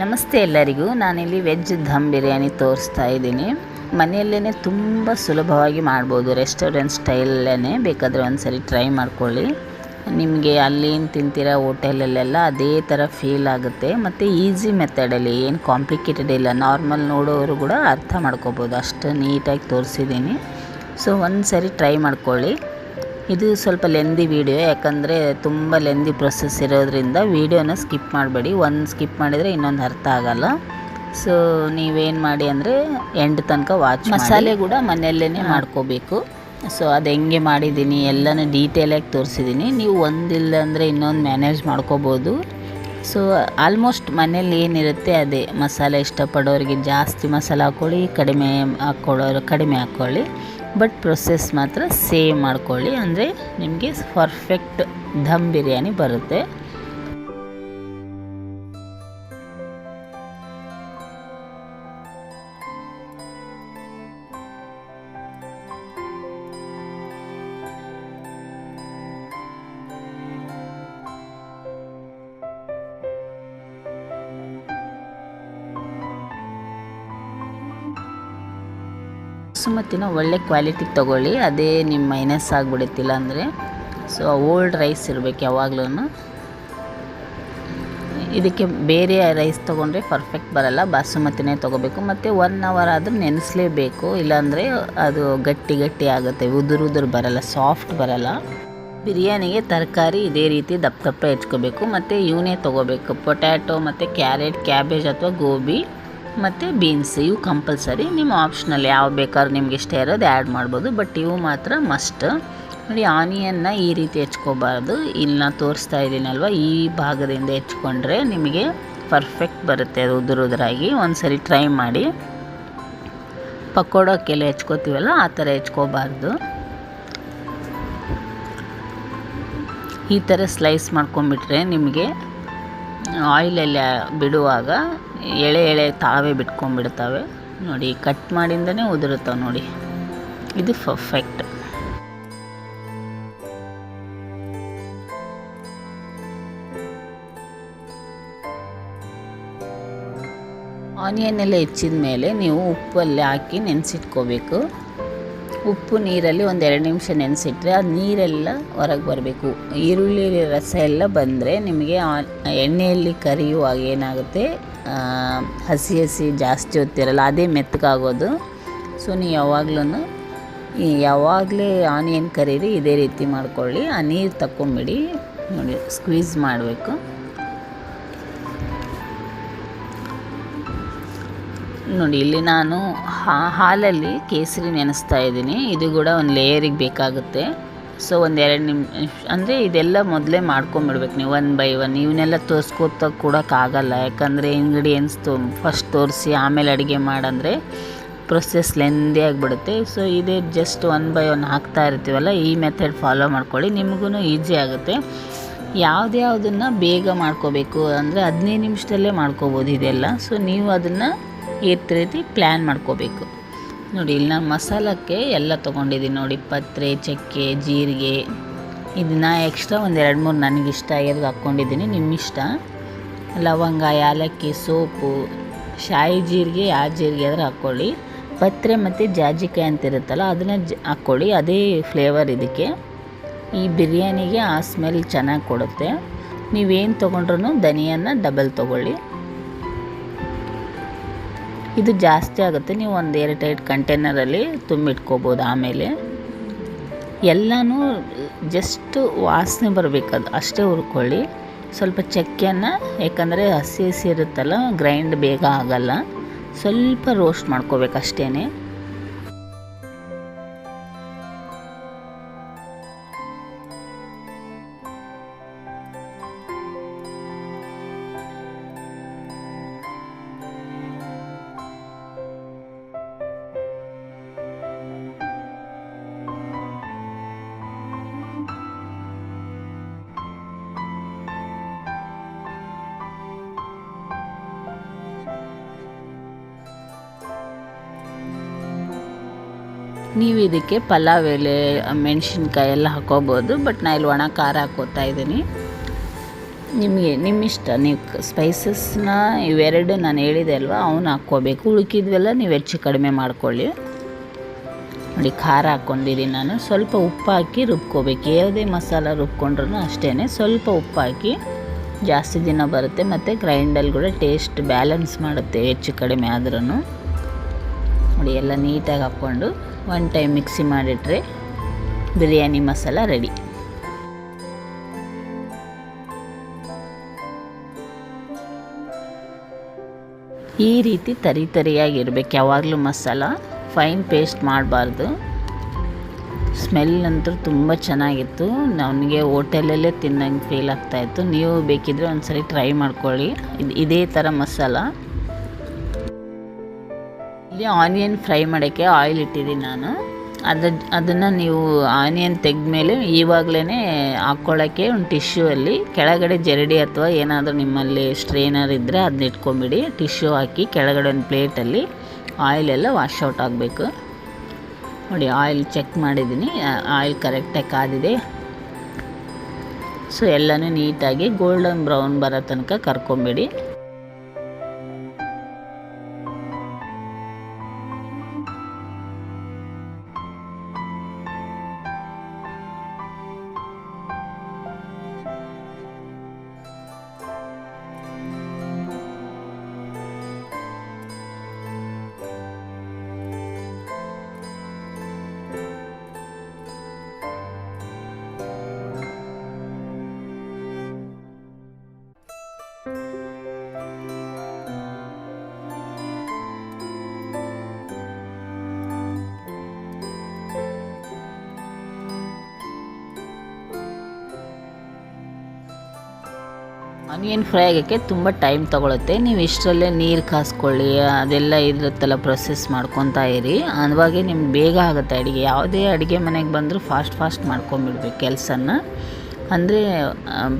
ನಮಸ್ತೆ ಎಲ್ಲರಿಗೂ. ನಾನಿಲ್ಲಿ ವೆಜ್ ಧಮ್ ಬಿರಿಯಾನಿ ತೋರಿಸ್ತಾ ಇದ್ದೀನಿ. ಮನೆಯಲ್ಲೇ ತುಂಬ ಸುಲಭವಾಗಿ ಮಾಡ್ಬೋದು, ರೆಸ್ಟೋರೆಂಟ್ ಸ್ಟೈಲಲ್ಲೇ ಬೇಕಾದರೆ ಒಂದ್ಸರಿ ಟ್ರೈ ಮಾಡ್ಕೊಳ್ಳಿ. ನಿಮಗೆ ಅಲ್ಲೇನು ತಿಂತೀರ ಹೋಟೆಲಲ್ಲೆಲ್ಲ ಅದೇ ಥರ ಫೀಲ್ ಆಗುತ್ತೆ. ಮತ್ತು ಈಸಿ ಮೆಥಡಲ್ಲಿ, ಏನು ಕಾಂಪ್ಲಿಕೇಟೆಡ್ ಇಲ್ಲ. ನಾರ್ಮಲ್ ನೋಡೋರು ಕೂಡ ಅರ್ಥ ಮಾಡ್ಕೋಬೋದು. ಅಷ್ಟು ನೀಟಾಗಿ ತೋರಿಸಿದ್ದೀನಿ. ಸೊ ಒಂದು ಸರಿ ಟ್ರೈ ಮಾಡ್ಕೊಳ್ಳಿ. ಇದು ಸ್ವಲ್ಪ ಲೆಂದಿ ವಿಡಿಯೋ ಯಾಕಂದರೆ ತುಂಬ ಲೆಂದಿ ಪ್ರೊಸೆಸ್ ಇರೋದ್ರಿಂದ ವೀಡಿಯೋನ ಸ್ಕಿಪ್ ಮಾಡಬೇಡಿ. ಒಂದು ಸ್ಕಿಪ್ ಮಾಡಿದರೆ ಇನ್ನೊಂದು ಅರ್ಥ ಆಗಲ್ಲ. ಸೊ ನೀವೇನು ಮಾಡಿ ಅಂದರೆ ಎಂಡ್ ತನಕ ವಾಚ್ ಮಸಾಲೆ ಕೂಡ ಮನೆಯಲ್ಲೇ ಮಾಡ್ಕೋಬೇಕು. ಸೊ ಅದು ಹೆಂಗೆ ಮಾಡಿದ್ದೀನಿ ಎಲ್ಲನೂ ಡೀಟೇಲಾಗಿ ತೋರಿಸಿದ್ದೀನಿ ನೀವು ಒಂದಿಲ್ಲ ಅಂದರೆ ಇನ್ನೊಂದು ಮ್ಯಾನೇಜ್ ಮಾಡ್ಕೋಬೋದು. ಸೊ ಆಲ್ಮೋಸ್ಟ್ ಮನೇಲಿ ಏನಿರುತ್ತೆ ಅದೇ. ಮಸಾಲೆ ಇಷ್ಟಪಡೋರಿಗೆ ಜಾಸ್ತಿ ಮಸಾಲೆ ಹಾಕ್ಕೊಳ್ಳಿ ಕಡಿಮೆ ಹಾಕ್ಕೊಳ್ಳೋರು ಕಡಿಮೆ ಹಾಕ್ಕೊಳ್ಳಿ ಬಟ್ ಪ್ರೊಸೆಸ್ ಮಾತ್ರ ಸೇವ್ ಮಾಡ್ಕೊಳ್ಳಿ. ಅಂದರೆ ನಿಮಗೆ ಪರ್ಫೆಕ್ಟ್ ಧಮ್ ಬಿರಿಯಾನಿ ಬರುತ್ತೆ. ಬಾಸುಮತಿನ ಒಳ್ಳೆ ಕ್ವಾಲಿಟಿ ತೊಗೊಳ್ಳಿ, ಅದೇ ನಿಮ್ಮ ಮೈನಸ್ ಆಗಿಬಿಡುತ್ತಿಲ್ಲ ಅಂದರೆ. ಸೊ ಓಲ್ಡ್ ರೈಸ್ ಇರಬೇಕು ಯಾವಾಗ್ಲೂ ಇದಕ್ಕೆ ಬೇರೆ ರೈಸ್ ತೊಗೊಂಡ್ರೆ ಪರ್ಫೆಕ್ಟ್ ಬರಲ್ಲ, ಬಾಸುಮತಿನೇ ತೊಗೋಬೇಕು. ಮತ್ತು ಒನ್ ಅವರ್ ಆದರೂ ನೆನೆಸಲೇಬೇಕು, ಇಲ್ಲಾಂದರೆ ಅದು ಗಟ್ಟಿ ಗಟ್ಟಿ ಆಗುತ್ತೆ, ಉದುರು ಉದುರು ಬರಲ್ಲ, ಸಾಫ್ಟ್ ಬರಲ್ಲ. ಬಿರಿಯಾನಿಗೆ ತರಕಾರಿ ಇದೇ ರೀತಿ ದಪ್ಪ ದಪ್ಪ ಹೆಚ್ಕೋಬೇಕು, ಮತ್ತು ಇವನೇ ತೊಗೋಬೇಕು. ಪೊಟ್ಯಾಟೊ ಮತ್ತು ಕ್ಯಾರೆಟ್, ಕ್ಯಾಬೇಜ್ ಅಥವಾ ಗೋಬಿ. ಮತ್ತು ಬೀನ್ಸ್ ಇವು ಕಂಪಲ್ಸರಿ ನಿಮ್ಮ ಆಪ್ಷನಲ್ ಯಾವ ಬೇಕಾದ್ರೂ ನಿಮ್ಗೆ ಇಷ್ಟ ಇರೋದು ಆ್ಯಡ್ ಮಾಡ್ಬೋದು. ಬಟ್ ಇವು ಮಾತ್ರ ಮಸ್ಟ್ ನೋಡಿ ಆನಿಯನ್ನ ಈ ರೀತಿ ಹೆಚ್ಕೋಬಾರ್ದು. ಇಲ್ಲಿ ನಾನು ತೋರಿಸ್ತಾ ಇದ್ದೀನಲ್ವ? ಈ ಭಾಗದಿಂದ ಹೆಚ್ಕೊಂಡ್ರೆ ನಿಮಗೆ ಪರ್ಫೆಕ್ಟ್ ಬರುತ್ತೆ ಅದು ಉದುರು ಉದುರಾಗಿ. ಒಂದು ಸರಿ ಟ್ರೈ ಮಾಡಿ. ಪಕೋಡಕ್ಕೆಲ್ಲ ಹೆಚ್ಕೋತೀವಲ್ಲ, ಆ ಥರ ಹೆಚ್ಕೋಬಾರ್ದು. ಈ ಥರ ಸ್ಲೈಸ್ ಮಾಡ್ಕೊಂಬಿಟ್ರೆ ನಿಮಗೆ ಆಯಿಲೆಲ್ಲ ಬಿಡುವಾಗ ಎಳೆ ಎಳೆ ತಾವೇ ಬಿಟ್ಕೊಂಡ್ಬಿಡ್ತವೆ. ನೋಡಿ, ಕಟ್ ಮಾಡಿಂದನೇ ಉದುರುತ್ತವೆ ನೋಡಿ. ಇದು ಪರ್ಫೆಕ್ಟ್ ಆನಿಯನ್ ಎಲ್ಲ ಹೆಚ್ಚಿದ ಮೇಲೆ ನೀವು ಉಪ್ಪಲ್ಲಿ ಹಾಕಿ ನೆನೆಸಿಟ್ಕೋಬೇಕು. ಉಪ್ಪು ನೀರಲ್ಲಿ ಒಂದು ಎರಡು ನಿಮಿಷ ನೆನೆಸಿಟ್ರೆ ಅದು ನೀರೆಲ್ಲ ಹೊರಗೆ ಬರಬೇಕು. ಈರುಳ್ಳಿ ರಸ ಎಲ್ಲ ಬಂದರೆ ನಿಮಗೆ ಎಣ್ಣೆಯಲ್ಲಿ ಕರಿಯುವಾಗ ಏನಾಗುತ್ತೆ? ಹಸಿ ಹಸಿ ಜಾಸ್ತಿ ಹೊತ್ತಿರಲ್ಲ, ಅದೇ ಮೆತ್ತಗಾಗೋದು. ಸೊ ನೀವು ಯಾವಾಗ್ಲೂ ಯಾವಾಗಲೇ ಆನಿಯನ್ ಕರೀರಿ, ಇದೇ ರೀತಿ ಮಾಡ್ಕೊಳ್ಳಿ. ಆ ನೀರು ತಕ್ಕೊಂಬಿಡಿ. ನೋಡಿ ಸ್ಕ್ವೀಸ್ ಮಾಡಬೇಕು. ನೋಡಿ, ಇಲ್ಲಿ ನಾನು ಹಾಲಲ್ಲಿ ಕೇಸರಿ ನೆನೆಸ್ತಾ ಇದ್ದೀನಿ. ಇದು ಕೂಡ ಒಂದು ಲೇಯರಿಗೆ ಬೇಕಾಗುತ್ತೆ. ಸೊ ಒಂದು ಎರಡು ನಿಮಿಷ ಅಂದರೆ ಇದೆಲ್ಲ ಮೊದಲೇ ಮಾಡ್ಕೊಂಬಿಡ್ಬೇಕು ನೀವು, ಒನ್ ಬೈ ಒನ್. ಇವನ್ನೆಲ್ಲ ತೋರಿಸ್ಕೊತ ಕೊಡೋಕ್ಕಾಗಲ್ಲ ಯಾಕಂದರೆ ಇಂಗ್ರೀಡಿಯೆಂಟ್ಸ್ ತೋ ಫಸ್ಟ್ ತೋರಿಸಿ, ಆಮೇಲೆ ಅಡುಗೆ ಮಾಡಂದರೆ ಪ್ರೊಸೆಸ್ ಲೆಂದಿ ಆಗಿಬಿಡುತ್ತೆ. ಸೊ, ಇದೇ ಜಸ್ಟ್ ಒನ್ ಬೈ ಒನ್ ಹಾಕ್ತಾ ಇರ್ತೀವಲ್ಲ, ಈ ಮೆಥಡ್ ಫಾಲೋ ಮಾಡ್ಕೊಳ್ಳಿ. ನಿಮಗೂ ಈಸಿ ಆಗುತ್ತೆ. ಯಾವುದ್ಯಾವುದನ್ನು ಬೇಗ ಮಾಡ್ಕೋಬೇಕು, ಅಂದರೆ ಹದಿನೈದು ನಿಮಿಷದಲ್ಲೇ ಮಾಡ್ಕೋಬೋದು ಇದೆಲ್ಲ. ಸೊ, ನೀವು ಅದನ್ನು ಈ ರೀತಿ ಪ್ಲ್ಯಾನ್ ಮಾಡ್ಕೋಬೇಕು. ನೋಡಿ, ಇಲ್ಲಿ ನಾನು ಮಸಾಲಕ್ಕೆ ಎಲ್ಲ ತೊಗೊಂಡಿದ್ದೀನಿ ನೋಡಿ, ಪತ್ರೆ, ಚಕ್ಕೆ, ಜೀರಿಗೆ. ಇದನ್ನ ಎಕ್ಸ್ಟ್ರಾ ಒಂದು ಎರಡು ಮೂರು ನನಗಿಷ್ಟ ಆಗಿರೋದು ಹಾಕ್ಕೊಂಡಿದ್ದೀನಿ ನಿಮ್ಮ ಇಷ್ಟ ಲವಂಗ, ಯಾಲಕ್ಕಿ, ಸೋಪು, ಶಾಯಿ ಜೀರಿಗೆ ಆ ಜೀರಿಗೆ ಆದರೂ ಹಾಕ್ಕೊಳ್ಳಿ. ಪತ್ರೆ ಮತ್ತು ಜಾಜಿಕಾಯಿ ಅಂತ ಇರುತ್ತಲ್ಲ, ಅದನ್ನ ಜ ಹಾಕ್ಕೊಳ್ಳಿ, ಅದೇ ಫ್ಲೇವರ್ ಇದಕ್ಕೆ. ಈ ಬಿರಿಯಾನಿಗೆ ಆ ಸ್ಮೆಲ್ ಚೆನ್ನಾಗಿ ಕೊಡುತ್ತೆ. ನೀವೇನು ತೊಗೊಂಡ್ರೂ ಧನಿಯನ್ನು ಡಬಲ್ ತೊಗೊಳ್ಳಿ. ಇದು ಜಾಸ್ತಿ ಆಗುತ್ತೆ. ನೀವು ಒಂದು ಏರ್ ಟೈಟ್ ಕಂಟೈನರಲ್ಲಿ ತುಂಬಿಟ್ಕೋಬೋದು ಆಮೇಲೆ. ಎಲ್ಲನೂ ಜಸ್ಟ್ ವಾಸನೆ ಬರಬೇಕದು ಅಷ್ಟೇ ಹುರ್ಕೊಳ್ಳಿ. ಸ್ವಲ್ಪ ಚಕ್ಕೆಯನ್ನು, ಯಾಕಂದರೆ ಹಸಿ ಹಸಿ ಇರುತ್ತಲ್ಲ ಗ್ರೈಂಡ್ ಬೇಗ ಆಗಲ್ಲ. ಸ್ವಲ್ಪ ರೋಸ್ಟ್ ಮಾಡ್ಕೋಬೇಕು ಅಷ್ಟೇ ನೀವು ಇದಕ್ಕೆ ಪಲಾವ್ ಎಲೆ, ಮೆಣಸಿನ್ಕಾಯಿ ಎಲ್ಲ ಹಾಕೋಬೋದು ಬಟ್ ನಾ ಇಲ್ಲಿ ಒಣ ಖಾರ ಹಾಕೋತಾ ಇದ್ದೀನಿ. ನಿಮಗೆ ನಿಮ್ಮಿಷ್ಟ ನೀವು ಸ್ಪೈಸಸ್ನ ಇವೆರಡು ನಾನು ಹೇಳಿದೆ ಅಲ್ವಾ ಅವನ್ನ ಹಾಕ್ಕೋಬೇಕು. ಉಳುಕಿದ್ವೆಲ್ಲ ನೀವು ಹೆಚ್ಚು ಕಡಿಮೆ ಮಾಡ್ಕೊಳ್ಳಿ. ನೋಡಿ, ಖಾರ ಹಾಕ್ಕೊಂಡಿರಿ ನಾನು. ಸ್ವಲ್ಪ ಉಪ್ಪು ಹಾಕಿ ರುಬ್ಕೋಬೇಕು. ಯಾವುದೇ ಮಸಾಲ ರುಬ್ಕೊಂಡ್ರೂ ಅಷ್ಟೇ ಸ್ವಲ್ಪ ಉಪ್ಪು ಹಾಕಿ ಜಾಸ್ತಿ ದಿನ ಬರುತ್ತೆ, ಮತ್ತು ಗ್ರೈಂಡಲ್ಲಿ ಕೂಡ ಟೇಸ್ಟ್ ಬ್ಯಾಲೆನ್ಸ್ ಮಾಡುತ್ತೆ, ಹೆಚ್ಚು ಕಡಿಮೆ ಆದ್ರೂ ನೋಡಿ, ಎಲ್ಲ ನೀಟಾಗಿ ಹಾಕ್ಕೊಂಡು ಒನ್ ಟೈಮ್ ಮಿಕ್ಸಿ ಮಾಡಿಟ್ರೆ ಬಿರಿಯಾನಿ ಮಸಾಲ ರೆಡಿ ಈ ರೀತಿ ತರಿ ತರಿಯಾಗಿರ್ಬೇಕು ಯಾವಾಗಲೂ ಮಸಾಲ ಫೈನ್ ಪೇಸ್ಟ್ ಮಾಡಬಾರ್ದು. ಸ್ಮೆಲ್ ಅಂತೂ ತುಂಬ ಚೆನ್ನಾಗಿತ್ತು. ನನಗೆ ಹೋಟೆಲಲ್ಲೇ ತಿನ್ನಂಗೆ ಫೀಲ್ ಆಗ್ತಾಯಿತ್ತು ನೀವು ಬೇಕಿದ್ರೆ ಒಂದ್ಸರಿ ಟ್ರೈ ಮಾಡ್ಕೊಳ್ಳಿ. ಇದು ಇದೇ ಥರ ಮಸಾಲ. ಇಲ್ಲಿ ಆನಿಯನ್ ಫ್ರೈ ಮಾಡೋಕ್ಕೆ ಆಯಿಲ್ ಇಟ್ಟಿದ್ದೀನಿ ನಾನು. ಅದ, ಅದನ್ನು ನೀವು ಆನಿಯನ್ ತೆಗೆದ್ಮೇಲೆ ಇವಾಗಲೇ ಹಾಕ್ಕೊಳ್ಳೋಕ್ಕೆ ಒಂದು ಟಿಶ್ಯೂ ಅಲ್ಲಿ, ಕೆಳಗಡೆ ಜರಡಿ ಅಥವಾ ಏನಾದರೂ ನಿಮ್ಮಲ್ಲಿ ಸ್ಟ್ರೇನರ್ ಇದ್ದರೆ ಅದನ್ನ ಇಟ್ಕೊಂಬಿಡಿ. ಟಿಶ್ಯೂ ಹಾಕಿ ಕೆಳಗಡೆ ಒಂದು ಪ್ಲೇಟಲ್ಲಿ ಆಯಿಲೆಲ್ಲ ವಾಶ್ ಔಟ್ ಆಗಬೇಕು. ನೋಡಿ, ಆಯಿಲ್ ಚೆಕ್ ಮಾಡಿದ್ದೀನಿ. ಆಯಿಲ್ ಕರೆಕ್ಟಾಗಿ ಕಾದಿದೆ. ಸೊ, ಎಲ್ಲನೂ ನೀಟಾಗಿ ಗೋಲ್ಡನ್ ಬ್ರೌನ್ ಬರೋ ತನಕ ಕರ್ಕೊಂಬಿಡಿ. ಆನಿಯನ್ ಫ್ರೈ ಆಗೋಕ್ಕೆ ತುಂಬ ಟೈಮ್ ತೊಗೊಳುತ್ತೆ. ನೀವು ಇಷ್ಟರಲ್ಲೇ ನೀರು ಕಾಸ್ಕೊಳ್ಳಿ, ಅದೆಲ್ಲ ಇರುತ್ತಲ್ಲ ಪ್ರೊಸೆಸ್ ಮಾಡ್ಕೊತಾ ಇರಿ. ಅವಾಗೆ ನಿಮ್ಗೆ ಬೇಗ ಆಗುತ್ತೆ ಅಡುಗೆ. ಯಾವುದೇ ಅಡುಗೆ ಮನೆಗೆ ಬಂದರೂ ಫಾಸ್ಟ್ ಫಾಸ್ಟ್ ಮಾಡ್ಕೊಂಬಿಡ್ಬೇಕು ಕೆಲಸನ ಅಂದರೆ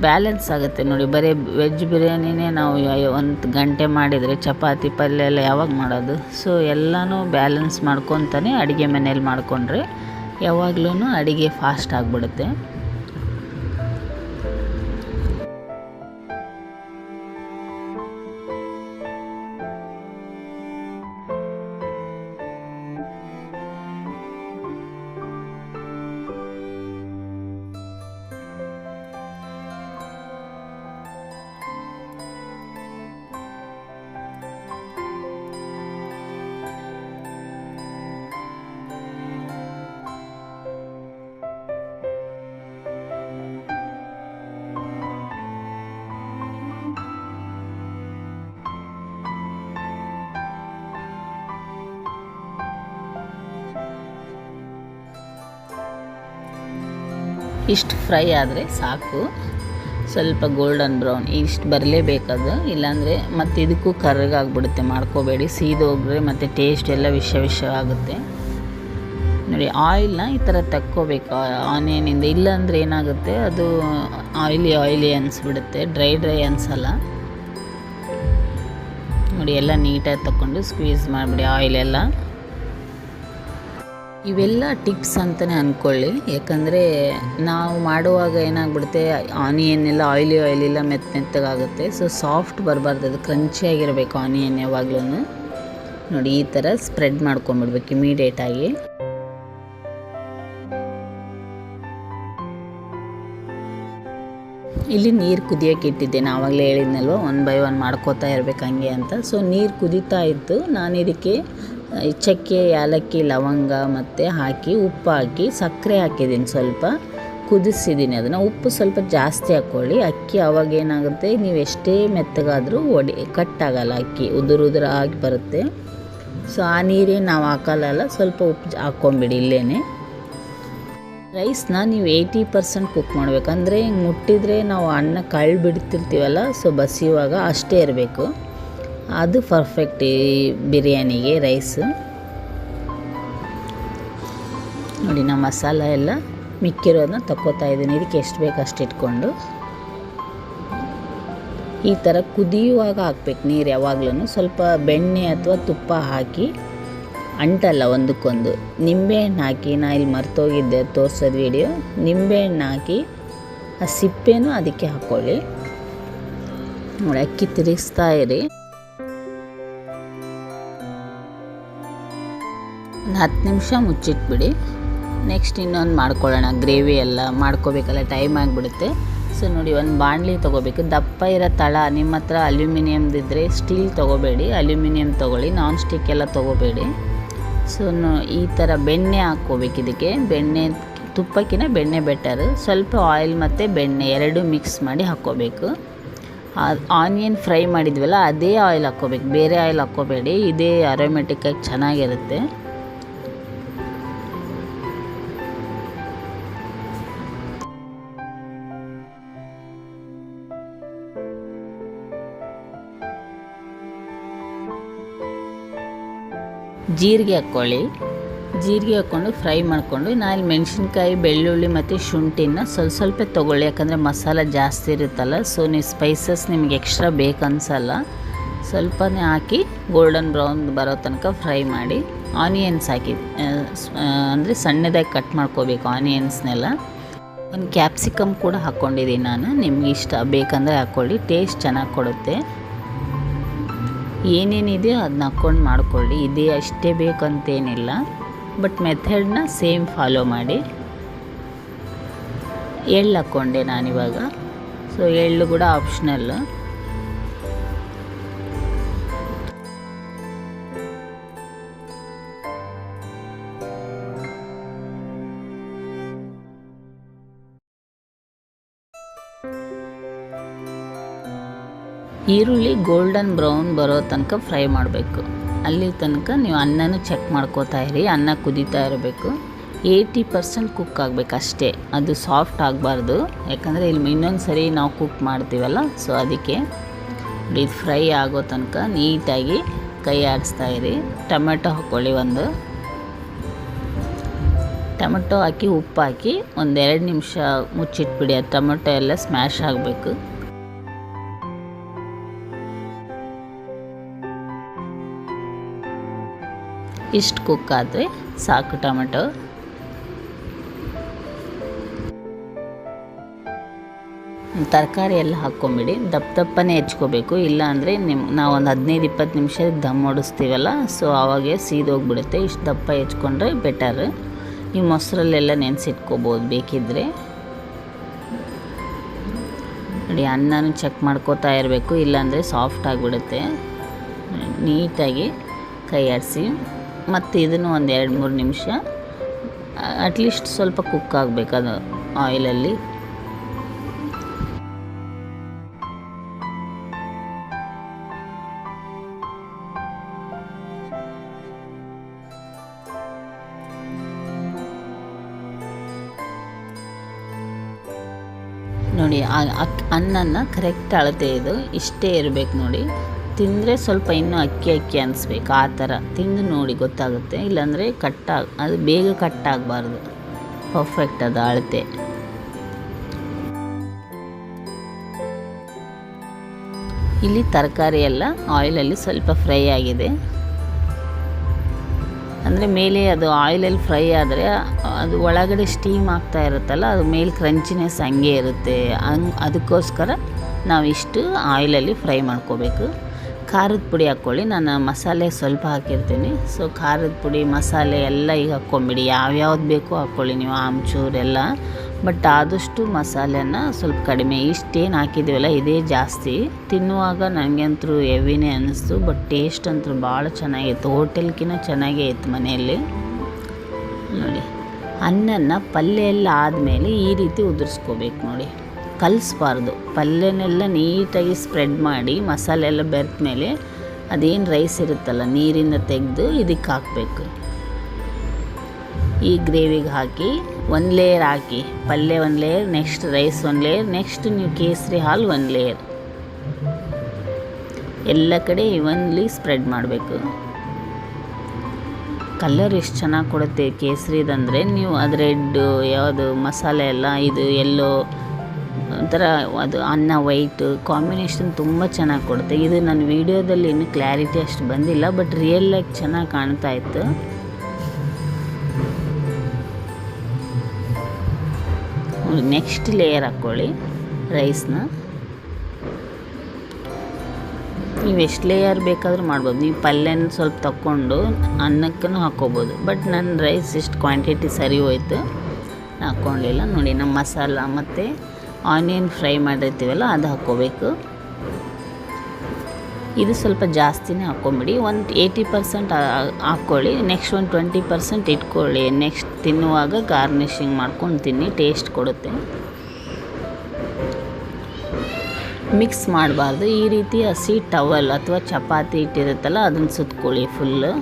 ಬ್ಯಾಲೆನ್ಸ್ ಆಗುತ್ತೆ ನೋಡಿ. ಬರೀ ವೆಜ್ ಬಿರಿಯಾನಿನೇ ನಾವು ಒಂದು ಗಂಟೆ ಮಾಡಿದರೆ ಚಪಾತಿ, ಪಲ್ಯ ಎಲ್ಲ ಯಾವಾಗ ಮಾಡೋದು? ಸೊ ಎಲ್ಲನೂ ಬ್ಯಾಲೆನ್ಸ್ ಮಾಡ್ಕೊತಾನೆ ಅಡುಗೆ ಮನೇಲಿ ಮಾಡಿಕೊಂಡ್ರೆ ಯಾವಾಗ್ಲೂ ಅಡುಗೆ ಫಾಸ್ಟ್ ಆಗಿಬಿಡುತ್ತೆ. ಇಷ್ಟು ಫ್ರೈ ಆದರೆ ಸಾಕು. ಸ್ವಲ್ಪ ಗೋಲ್ಡನ್ ಬ್ರೌನ್ ಇಷ್ಟು ಬರಲೇಬೇಕದು. ಇಲ್ಲಾಂದರೆ ಮತ್ತು ಇದಕ್ಕೂ ಕರ್ರಗಾಗ್ಬಿಡುತ್ತೆ ಮಾಡ್ಕೋಬೇಡಿ. ಸೀದೋಗ್ರೆ ಮತ್ತು ಟೇಸ್ಟ್ ಎಲ್ಲ ವಿಷ ವಿಷ ಆಗುತ್ತೆ ನೋಡಿ ಆಯಿಲ್ನ ಈ ಥರ ತಕ್ಕೋಬೇಕು. ಆನಿಯನಿಂದ ಇಲ್ಲಾಂದರೆ ಏನಾಗುತ್ತೆ, ಅದು ಆಯಿಲಿ ಆಯಿಲಿ ಅನಿಸ್ಬಿಡುತ್ತೆ. ಡ್ರೈ ಡ್ರೈ ಅನಿಸಲ್ಲ. ನೋಡಿ, ಎಲ್ಲ ನೀಟಾಗಿ ತಗೊಂಡು ಸ್ಕ್ವೀಸ್ ಮಾಡಿಬಿಡಿ ಆಯಿಲೆಲ್ಲ ಇವೆಲ್ಲ ಟಿಪ್ಸ್ ಅಂತಲೇ ಅಂದ್ಕೊಳ್ಳಿ ಯಾಕಂದರೆ ನಾವು ಮಾಡುವಾಗ ಏನಾಗ್ಬಿಡುತ್ತೆ ಆನಿಯನ್ ಎಲ್ಲ ಆಯಿಲಿ ಆಯಿಲ್ ಎಲ್ಲ ಮೆತ್ತ ಮೆತ್ತಗಾಗುತ್ತೆ. ಸೊ ಸಾಫ್ಟ್ ಬರಬಾರ್ದು. ಅದು ಕ್ರಂಚಿಯಾಗಿರಬೇಕು ಆನಿಯನ್ ಯಾವಾಗಲೂ ನೋಡಿ, ಈ ಥರ ಸ್ಪ್ರೆಡ್ ಮಾಡ್ಕೊಂಬಿಡ್ಬೇಕು ಇಮಿಡಿಯೇಟಾಗಿ ಇಲ್ಲಿ ನೀರು ಕುದಿಯೋಕೆ ಇಟ್ಟಿದ್ದೇನೆ ಆವಾಗಲೇ ಹೇಳಿದ್ನಲ್ವ ಒನ್ ಬೈ ಒನ್ ಮಾಡ್ಕೋತಾ ಇರಬೇಕು ಹಂಗೆ ಅಂತ. ಸೊ ನೀರು ಕುದೀತಾ ಇತ್ತು ನಾನು ಇದಕ್ಕೆ ಚಕ್ಕೆ, ಏಲಕ್ಕಿ, ಲವಂಗ ಮತ್ತು ಹಾಕಿ ಉಪ್ಪು ಹಾಕಿ ಸಕ್ಕರೆ ಹಾಕಿದ್ದೀನಿ ಸ್ವಲ್ಪ. ಕುದಿಸಿದ್ದೀನಿ ಅದನ್ನು. ಉಪ್ಪು ಸ್ವಲ್ಪ ಜಾಸ್ತಿ ಹಾಕ್ಕೊಳ್ಳಿ. ಅಕ್ಕಿ ಅವಾಗ ಏನಾಗುತ್ತೆ, ನೀವು ಎಷ್ಟೇ ಮೆತ್ತಗಾದರೂ ಒಡಿ ಕಟ್ಟಾಗಲ್ಲ ಅಕ್ಕಿ. ಉದುರು ಉದುರು ಆಗಿ ಬರುತ್ತೆ. ಸೊ ಆ ನೀರೇನು ನಾವು ಹಾಕಲ್ಲ ಸ್ವಲ್ಪ ಉಪ್ಪು ಹಾಕ್ಕೊಂಬಿಡಿ ಇಲ್ಲೇ ರೈಸ್ನ ನೀವು ಏಯ್ಟಿ ಪರ್ಸೆಂಟ್ ಕುಕ್ ಮಾಡಬೇಕಂದ್ರೆ ಹಿಂಗೆ ಮುಟ್ಟಿದರೆ ನಾವು ಅನ್ನ ಕಳ್ಳು ಬಿಡ್ತಿರ್ತೀವಲ್ಲ ಸೊ ಬಸಿಯುವಾಗ ಅಷ್ಟೇ ಇರಬೇಕು. ಅದು ಪರ್ಫೆಕ್ಟ್ ಬಿರಿಯಾನಿಗೆ ರೈಸ್ ನೋಡಿ, ನಾ ಮಸಾಲ ಎಲ್ಲ ಮಿಕ್ಕಿರೋದನ್ನ ತಕ್ಕೋತಾ ಇದ್ದೀನಿ. ಇದಕ್ಕೆ ಎಷ್ಟು ಬೇಕು ಅಷ್ಟು ಇಟ್ಕೊಂಡು. ಈ ಥರ ಕುದಿಯುವಾಗ ಹಾಕ್ಬೇಕು ನೀರು ಯಾವಾಗ್ಲೂ ಸ್ವಲ್ಪ ಬೆಣ್ಣೆ ಅಥವಾ ತುಪ್ಪ ಹಾಕಿ ಅಂಟಲ್ಲ ಒಂದಕ್ಕೊಂದು. ನಿಂಬೆಹಣ್ಣು ಹಾಕಿ, ನಾ ಇಲ್ಲಿ ಮರ್ತೋಗಿದ್ದೆ ತೋರಿಸೋದು ವಿಡಿಯೋ ನಿಂಬೆಹಣ್ಣು ಹಾಕಿ ಆ ಸಿಪ್ಪೆನೂ ಅದಕ್ಕೆ ಹಾಕ್ಕೊಳ್ಳಿ ನೋಡಿ, ಅಕ್ಕಿ ತಿರುಗಿಸ್ತಾ ಇರಿ. ಹತ್ತು ನಿಮಿಷ ಮುಚ್ಚಿಟ್ಬಿಡಿ. ನೆಕ್ಸ್ಟ್ ಇನ್ನೊಂದು ಮಾಡ್ಕೊಳ್ಳೋಣ. ಗ್ರೇವಿ ಎಲ್ಲ ಮಾಡ್ಕೋಬೇಕಲ್ಲ, ಟೈಮ್ ಆಗಿಬಿಡುತ್ತೆ. ಸೊ ನೋಡಿ ಒಂದು ಬಾಣಲಿ ತೊಗೋಬೇಕು. ದಪ್ಪ ಇರೋ ತಳ ನಿಮ್ಮ ಹತ್ರ ಅಲ್ಯೂಮಿನಿಯಮ್ದಿದ್ದರೆ ಸ್ಟೀಲ್ ತೊಗೋಬೇಡಿ. ಅಲ್ಯೂಮಿನಿಯಮ್ ತೊಗೊಳ್ಳಿ ನಾನ್ ಸ್ಟಿಕ್ ಎಲ್ಲ ತೊಗೋಬೇಡಿ. ಸೊ ಈ ಥರ ಬೆಣ್ಣೆ ಹಾಕ್ಕೋಬೇಕು ಇದಕ್ಕೆ. ಬೆಣ್ಣೆ ತುಪ್ಪಕ್ಕಿಂತ ಬೆಣ್ಣೆ ಬೆಟರು ಸ್ವಲ್ಪ ಆಯಿಲ್ ಮತ್ತು ಬೆಣ್ಣೆ ಎರಡು ಮಿಕ್ಸ್ ಮಾಡಿ ಹಾಕ್ಕೋಬೇಕು. ಆನಿಯನ್ ಫ್ರೈ ಮಾಡಿದ್ವಲ್ಲ, ಅದೇ ಆಯಿಲ್ ಹಾಕ್ಕೋಬೇಕು. ಬೇರೆ ಆಯಿಲ್ ಹಾಕ್ಕೋಬೇಡಿ. ಇದೇ ಅರೋಮೆಟಿಕ್ಕಾಗಿ ಚೆನ್ನಾಗಿರುತ್ತೆ. ಜೀರಿಗೆ ಹಾಕ್ಕೊಳ್ಳಿ. ಜೀರಿಗೆ ಹಾಕ್ಕೊಂಡು ಫ್ರೈ ಮಾಡಿಕೊಂಡು ನಾನು ಮೆಣಸಿನ್ಕಾಯಿ, ಬೆಳ್ಳುಳ್ಳಿ ಮತ್ತು ಶುಂಠಿನ ಸ್ವಲ್ಪ ಸ್ವಲ್ಪ ತೊಗೊಳ್ಳಿ. ಯಾಕಂದರೆ ಮಸಾಲ ಜಾಸ್ತಿ ಇರುತ್ತಲ್ಲ ಸೊ ನೀವು ಸ್ಪೈಸಸ್ ನಿಮಗೆ ಎಕ್ಸ್ಟ್ರಾ ಬೇಕನ್ಸಲ್ಲ ಸ್ವಲ್ಪನೇ ಹಾಕಿ ಗೋಲ್ಡನ್ ಬ್ರೌನ್ ಬರೋ ತನಕ ಫ್ರೈ ಮಾಡಿ ಆನಿಯನ್ಸ್ ಹಾಕಿ ಅಂದರೆ ಸಣ್ಣದಾಗಿ ಕಟ್ ಮಾಡ್ಕೋಬೇಕು ಆನಿಯನ್ಸ್ನೆಲ್ಲ ಒಂದು ಕ್ಯಾಪ್ಸಿಕಮ್ ಕೂಡ ಹಾಕ್ಕೊಂಡಿದ್ದೀನಿ ನಾನು, ನಿಮಗೆ ಇಷ್ಟ ಬೇಕಂದರೆ ಹಾಕ್ಕೊಳ್ಳಿ ಟೇಸ್ಟ್ ಚೆನ್ನಾಗಿ ಕೊಡುತ್ತೆ. ಏನೇನಿದೆಯೋ ಅದನ್ನ ಹಾಕ್ಕೊಂಡು ಮಾಡ್ಕೊಳ್ಳಿ. ಇದೇ ಅಷ್ಟೇ ಬೇಕಂತೇನಿಲ್ಲ. ಬಟ್ ಮೆಥಡ್ನ ಸೇಮ್ ಫಾಲೋ ಮಾಡಿ. ಎಳ್ಳು ಹಾಕ್ಕೊಂಡೆ ನಾನಿವಾಗ. ಸೊ ಎಳ್ಳು ಕೂಡ ಆಪ್ಷನಲ್ಲು ಈರುಳ್ಳಿ ಗೋಲ್ಡನ್ ಬ್ರೌನ್ ಬರೋ ತನಕ ಫ್ರೈ ಮಾಡಬೇಕು. ಅಲ್ಲಿ ತನಕ ನೀವು ಅನ್ನನೂ ಚೆಕ್ ಮಾಡ್ಕೋತಾ ಇರಿ, ಅನ್ನ ಕುದೀತಾ ಇರಬೇಕು. ಏಯ್ಟಿ ಪರ್ಸೆಂಟ್ ಕುಕ್ ಆಗಬೇಕು ಅಷ್ಟೇ. ಅದು ಸಾಫ್ಟ್ ಆಗಬಾರ್ದು. ಯಾಕಂದರೆ ಇಲ್ಲಿ ಇನ್ನೊಂದು ಸರಿ ನಾವು ಕುಕ್ ಮಾಡ್ತೀವಲ್ಲ ಸೊ ಅದಕ್ಕೆ ಇದು ಫ್ರೈ ಆಗೋ ತನಕ ನೀಟಾಗಿ ಕೈ ಆಡಿಸ್ತಾ ಇರಿ. ಟೊಮೆಟೊ ಹಾಕ್ಕೊಳ್ಳಿ ಒಂದು. ಟೊಮೆಟೊ ಹಾಕಿ, ಉಪ್ಪು ಹಾಕಿ ಒಂದೆರಡು ನಿಮಿಷ ಮುಚ್ಚಿಟ್ಬಿಡಿ. ಅದು ಟೊಮೆಟೊ ಎಲ್ಲ ಸ್ಮ್ಯಾಶ್ ಆಗಬೇಕು. ಇಷ್ಟು ಕುಕ್ ಆದರೆ ಸಾಕು ಟೊಮೆಟೊ. ತರಕಾರಿ ಎಲ್ಲ ಹಾಕ್ಕೊಂಬಿಡಿ, ದಪ್ಪ ದಪ್ಪನೇ ಹೆಚ್ಕೋಬೇಕು. ಇಲ್ಲ ಅಂದರೆ ನಿಮ್ಮ ನಾವು ಒಂದು ಹದಿನೈದು ಇಪ್ಪತ್ತು ನಿಮಿಷ ದಮ್ ಓಡಿಸ್ತೀವಲ್ಲ ಸೊ ಆವಾಗೆ ಸೀದೋಗ್ಬಿಡುತ್ತೆ. ಇಷ್ಟು ದಪ್ಪ ಹೆಚ್ಕೊಂಡ್ರೆ ಬೆಟರ್ ಈ ಮೊಸರಲ್ಲೆಲ್ಲ ನೆನೆಸಿಟ್ಕೋಬೋದು ಬೇಕಿದ್ದರೆ ನೋಡಿ, ಅನ್ನನೂ ಚೆಕ್ ಮಾಡ್ಕೋತಾ ಇರಬೇಕು. ಇಲ್ಲಾಂದರೆ ಸಾಫ್ಟ್ ಆಗಿಬಿಡುತ್ತೆ. ನೀಟಾಗಿ ಕೈ ಆಡಿಸಿ ಮತ್ತು ಇದನ್ನು ಒಂದು ಎರಡು ಮೂರು ನಿಮಿಷ ಅಟ್ಲೀಸ್ಟ್ ಸ್ವಲ್ಪ ಕುಕ್ ಆಗಬೇಕು ಅದು ಆಯಿಲಲ್ಲಿ ನೋಡಿ ಅನ್ನನ ಕರೆಕ್ಟ್ ಅಳತೆ ಇದು, ಇಷ್ಟೇ ಇರಬೇಕು ನೋಡಿ. ತಿಂದರೆ ಸ್ವಲ್ಪ ಇನ್ನೂ ಅಕ್ಕಿ ಅಕ್ಕಿ ಅನ್ನಿಸ್ಬೇಕು ಆ ಥರ ತಿಂದು ನೋಡಿ ಗೊತ್ತಾಗುತ್ತೆ. ಇಲ್ಲಾಂದರೆ ಕಟ್ಟಾಗ ಅದು ಬೇಗ ಕಟ್ಟಾಗಬಾರ್ದು ಪರ್ಫೆಕ್ಟ್ ಅದು ಅಳತೆ. ಇಲ್ಲಿ ತರಕಾರಿ ಎಲ್ಲ ಆಯಿಲಲ್ಲಿ ಸ್ವಲ್ಪ ಫ್ರೈ ಆಗಿದೆ. ಅಂದರೆ ಮೇಲೆ ಅದು ಆಯಿಲಲ್ಲಿ ಫ್ರೈ ಆದರೆ ಅದು ಒಳಗಡೆ ಸ್ಟೀಮ್ ಆಗ್ತಾ ಇರುತ್ತಲ್ಲ, ಅದು ಮೇಲೆ ಕ್ರಂಚಿನೆಸ್ ಹಂಗೆ ಇರುತ್ತೆ. ಹಂಗೆ, ಅದಕ್ಕೋಸ್ಕರ ನಾವು ಇಷ್ಟು ಆಯಿಲಲ್ಲಿ ಫ್ರೈ ಮಾಡ್ಕೋಬೇಕು. ಖಾರದ ಪುಡಿ ಹಾಕ್ಕೊಳ್ಳಿ. ನಾನು ಮಸಾಲೆ ಸ್ವಲ್ಪ ಹಾಕಿರ್ತೀನಿ. ಸೊ ಖಾರದ ಪುಡಿ, ಮಸಾಲೆ ಎಲ್ಲ ಈಗ ಹಾಕ್ಕೊಂಬಿಡಿ. ಯಾವ್ಯಾವ್ದು ಬೇಕೋ ಹಾಕ್ಕೊಳ್ಳಿ ನೀವು, ಆಮ್ಚೂರ್ ಎಲ್ಲ. ಬಟ್ ಆದಷ್ಟು ಮಸಾಲೆನ ಸ್ವಲ್ಪ ಕಡಿಮೆ. ಇಷ್ಟೇನು ಹಾಕಿದ್ದೀವಲ್ಲ ಇದೇ ಜಾಸ್ತಿ. ತಿನ್ನುವಾಗ ನನಗಂತೂ ಹೆವಿನೇ ಅನ್ನಿಸ್ತು ಬಟ್ ಟೇಸ್ಟ್ ಅಂತೂ ಭಾಳ ಚೆನ್ನಾಗಿತ್ತು. ಹೋಟೆಲ್ಗಿನ ಚೆನ್ನಾಗೇ ಇತ್ತು ಮನೆಯಲ್ಲಿ. ನೋಡಿ. ಅನ್ನನ ಪಲ್ಯ ಎಲ್ಲ ಆದಮೇಲೆ ಈ ರೀತಿ ಉದುರಿಸ್ಕೋಬೇಕು ನೋಡಿ. ಕಲಿಸ್ಬಾರ್ದು. ಪಲ್ಯನೆಲ್ಲ ನೀಟಾಗಿ ಸ್ಪ್ರೆಡ್ ಮಾಡಿ ಮಸಾಲೆ ಎಲ್ಲ ಬೆರೆತ ಮೇಲೆ ಅದೇನು ರೈಸ್ ಇರುತ್ತಲ್ಲ, ನೀರಿಂದ ತೆಗೆದು ಇದಕ್ಕೆ ಹಾಕಬೇಕು. ಈ ಗ್ರೇವಿಗೆ ಹಾಕಿ ಒಂದು ಲೇಯರ್ ಹಾಕಿ, ಪಲ್ಯ ಒಂದು ಲೇಯರ್ ನೆಕ್ಸ್ಟ್ ರೈಸ್ ಒಂದು ಲೇಯರ್ ನೆಕ್ಸ್ಟ್ ನೀವು ಕೇಸರಿ ಹಾಲು ಒಂದು ಲೇಯರ್ ಎಲ್ಲ ಕಡೆ ಇವನ್ಲಿ ಸ್ಪ್ರೆಡ್ ಮಾಡಬೇಕು. ಕಲರ್ ಎಷ್ಟು ಚೆನ್ನಾಗಿ ಕೊಡುತ್ತೆ ಕೇಸರಿದಂದರೆ, ನೀವು ಅದು ರೆಡ್ಡು, ಯಾವುದು ಮಸಾಲೆ ಎಲ್ಲ, ಇದು ಎಲ್ಲೋ ಒಂಥರ ಅದು ಅನ್ನ ವೈಟ್ ಕಾಂಬಿನೇಷನ್ ತುಂಬ ಚೆನ್ನಾಗಿ ಕೊಡುತ್ತೆ. ಇದು ನನ್ನ ವೀಡಿಯೋದಲ್ಲಿ ಇನ್ನೂ ಕ್ಲಾರಿಟಿ ಅಷ್ಟು ಬಂದಿಲ್ಲ ಬಟ್ ರಿಯಲ್ಲಾಗಿ ಚೆನ್ನಾಗಿ ಕಾಣ್ತಾ ಇತ್ತು. ನೆಕ್ಸ್ಟ್ ಲೇಯರ್ ಹಾಕ್ಕೊಳ್ಳಿ ರೈಸ್ನ ನೀವು ಎಷ್ಟು ಲೇಯರ್ ಬೇಕಾದರೂ ಮಾಡ್ಬೋದು. ನೀವು ಪಲ್ಯನ ಸ್ವಲ್ಪ ತಗೊಂಡು ಅನ್ನಕ್ಕೂ ಹಾಕ್ಕೋಬೋದು. ಬಟ್ ನನ್ನ ರೈಸ್ ಇಷ್ಟು ಕ್ವಾಂಟಿಟಿ ಸರಿ ಹೋಯ್ತು. ಹಾಕ್ಕೊಳ್ಳಿಲ್ಲ ನೋಡಿ ನಮ್ಮ ಮಸಾಲ ಮತ್ತು ಆನಿಯನ್ ಫ್ರೈ ಮಾಡಿರ್ತೀವಲ್ಲ, ಅದು ಹಾಕ್ಕೋಬೇಕು. ಇದು ಸ್ವಲ್ಪ ಜಾಸ್ತಿನೇ ಹಾಕ್ಕೊಂಬಿಡಿ. ಒಂದು ಏಯ್ಟಿ ಪರ್ಸೆಂಟ್ ಹಾಕ್ಕೊಳ್ಳಿ, ನೆಕ್ಸ್ಟ್ ಒಂದು ಟ್ವೆಂಟಿ ಪರ್ಸೆಂಟ್ ಇಟ್ಕೊಳ್ಳಿ. ನೆಕ್ಸ್ಟ್ ತಿನ್ನುವಾಗ ಗಾರ್ನಿಷಿಂಗ್ ಮಾಡ್ಕೊಂಡು ತಿನ್ನಿ, ಟೇಸ್ಟ್ ಕೊಡುತ್ತೆ. ಮಿಕ್ಸ್ ಮಾಡಬಾರ್ದು. ಈ ರೀತಿ ಹಸಿ ಟವಲ್ ಅಥವಾ ಚಪಾತಿ ಇಟ್ಟಿರುತ್ತಲ್ಲ, ಅದನ್ನು ಸುತ್ಕೊಳ್ಳಿ ಫುಲ್ಲು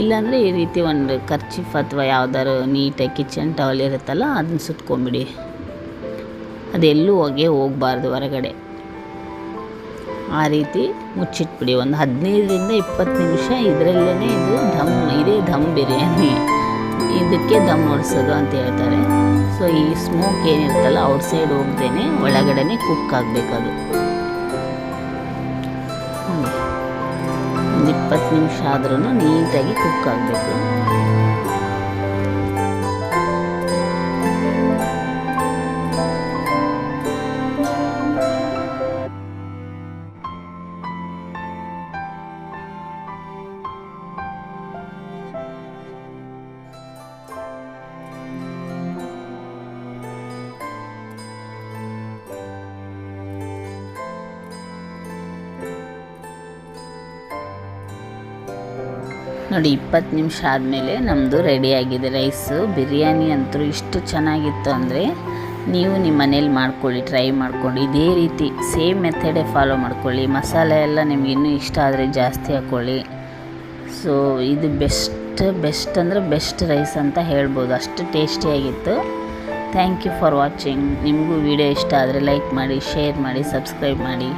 ಇಲ್ಲಾಂದರೆ ಈ ರೀತಿ ಒಂದು ಕರ್ಚಿಫ್ ಅಥವಾ ಯಾವ್ದಾದ್ರು ನೀಟಾಗಿ ಕಿಚನ್ ಟವಲ್ ಇರುತ್ತಲ್ಲ, ಅದನ್ನು ಸುತ್ಕೊಂಬಿಡಿ. ಅದೆಲ್ಲೂ ಹೊಗೆ ಹೋಗಬಾರ್ದು ಹೊರಗಡೆ. ಆ ರೀತಿ ಮುಚ್ಚಿಟ್ಬಿಡಿ. ಒಂದು ಹದಿನೈದರಿಂದ ಇಪ್ಪತ್ತು ನಿಮಿಷ ಇದರಲ್ಲೇ ಇದು ಧಮ್, ಇದೇ ಧಮ್ ಬಿರಿಯಾನಿ. ಇದಕ್ಕೆ ದಮ್ ಹೊಡ್ಸೋದು ಅಂತ ಹೇಳ್ತಾರೆ. ಸೊ ಈ ಸ್ಮೋಕ್ ಏನಿರುತ್ತಲ್ಲ ಔಟ್ಸೈಡ್ ಹೋಗ್ದೇನೆ ಒಳಗಡೆ ಕುಕ್ ಆಗಬೇಕದು. ಒಂದು ಇಪ್ಪತ್ತು ನಿಮಿಷ ಆದ್ರೂ ನೀಟಾಗಿ ಕುಕ್ ಆಗಬೇಕು. ನೋಡಿ, ಇಪ್ಪತ್ತು ನಿಮಿಷ ಆದಮೇಲೆ ನಮ್ಮದು ರೆಡಿಯಾಗಿದೆ ರೈಸು ಬಿರಿಯಾನಿ ಅಂತೂ ಇಷ್ಟು ಚೆನ್ನಾಗಿತ್ತು ಅಂದರೆ ನೀವು ನಿಮ್ಮ ಮನೇಲಿ ಮಾಡ್ಕೊಳ್ಳಿ ಟ್ರೈ ಮಾಡ್ಕೊಂಡು ಇದೇ ರೀತಿ ಸೇಮ್ ಮೆಥಡೇ ಫಾಲೋ ಮಾಡ್ಕೊಳ್ಳಿ. ಮಸಾಲೆ ಎಲ್ಲ ನಿಮ್ಗೆ ಇನ್ನೂ ಇಷ್ಟ ಆದರೆ ಜಾಸ್ತಿ ಹಾಕ್ಕೊಳ್ಳಿ ಸೊ ಇದು ಬೆಸ್ಟ್ ಬೆಸ್ಟ್ ಅಂದರೆ ಬೆಸ್ಟ್ ರೈಸ್ ಅಂತ ಹೇಳ್ಬೋದು. ಅಷ್ಟು ಟೇಸ್ಟಿಯಾಗಿತ್ತು ಥ್ಯಾಂಕ್ ಯು ಫಾರ್ ವಾಚಿಂಗ್ ನಿಮಗೂ ವಿಡಿಯೋ ಇಷ್ಟ ಆದರೆ ಲೈಕ್ ಮಾಡಿ ಶೇರ್ ಮಾಡಿ ಸಬ್ಸ್ಕ್ರೈಬ್ ಮಾಡಿ.